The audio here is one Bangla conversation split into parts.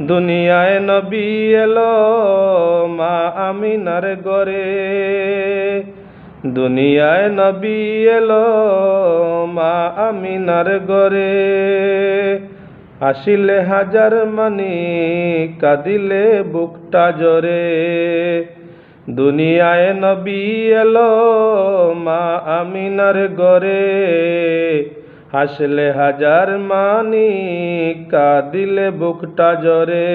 দুনিয়ায় নবী এলো মা আমিনার গরে দুনিয়ায় নবী এলো মা আমিনার গরে আসিলে হাজার মানি, কাঁদিলে বুকটা জরে। দুনিয়ায় নবী এলো মা আমিনার গরে হাসলে হাজার মানি, কাঁদিলে বুকটা জরে।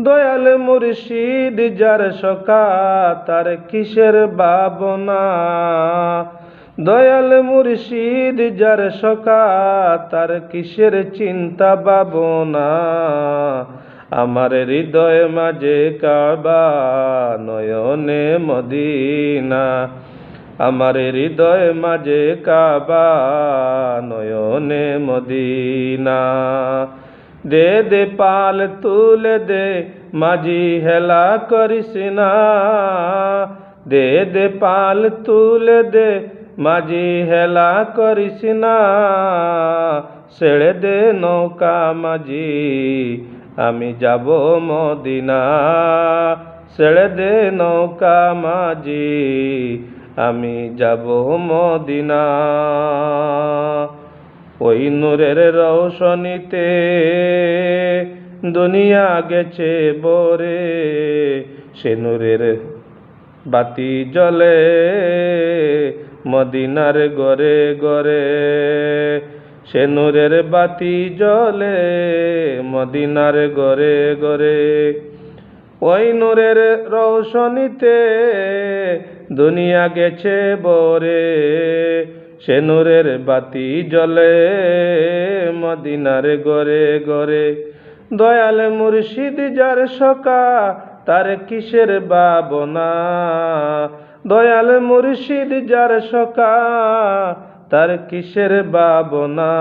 দয়াল মুর্শিদ, যার সকা তার কিসের বাবনা দয়াল মুর্শিদ, যার সকা তার কিসের চিন্তা বাবনা আমার হৃদয় মাঝে কাবা, নয়নে মদিনা। আমার হৃদয় মাঝে কাবা, নয়নে মদিনা। দে দে পাল তুলে দে, মাঝি হেলা করিস না। দে দে পাল তুলে দে, মাঝি হেলা করিস না। ছেড়ে দে নৌকা মাঝি, আমি যাব মদিনা। ছেড়ে দে নৌকা মাঝি আমি যাব মদিনা। ওই নূরের রৌশনীতে দুনিয়া গেছে বরে সে নূরের বাতি জ্বলে মদিনার গরে গরে সে নূরের বাতি জ্বলে মদিনার গরে গরে ওই নূরের রৌশনীতে দুনিয়া গেছে বরে সে নূরের বাতি জ্বলে, মদিনার গরে গরে দয়াল মুর্শিদ যার সকা তার কিসের বাবনা দয়াল মুর্শিদ যার সকা তার কিসের বাবনা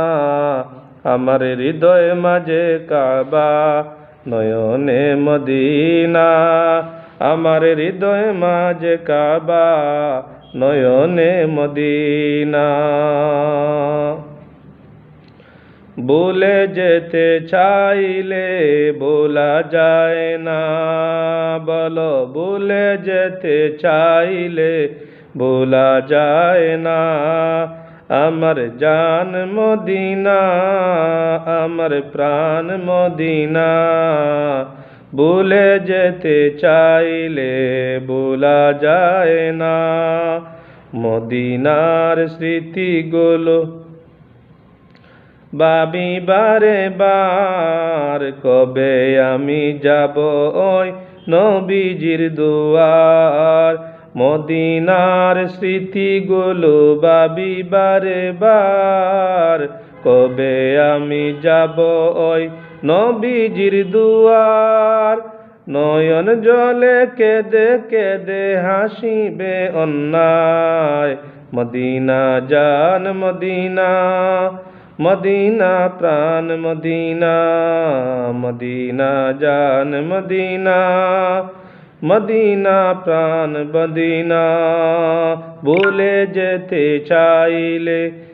আমার হৃদয় মাঝে কাবা, নয়নে মদিনা। আমার হৃদয় মাঝে কাবা, নয়নে মদিনা। বলে যেতে চাইলে বলা যায় না, বলো বলে যেতে চাইলে বলা যায় না। আমার জান মদিনা, আমার প্রাণ মদিনা। ভুলে যেতে চাইলে বলা যায় না। মদিনার স্মৃতিগুলো বাবি বারে বার কবে আমি যাব ওই নবীজির দুয়ার? মদিনার স্মৃতিগুলো বাবি বারে বার, কবে আমি যাব ওই নবীজির দুয়ার, নয়ন জলে কেঁদে কেঁদে হাসিবে অন্যায়। মদিনা জান, মদিনা মদিনা প্রাণ, মদিনা মদিনা জান, মদিনা মদিনা প্রাণ, মদিনা। বলে যেতে চাইলে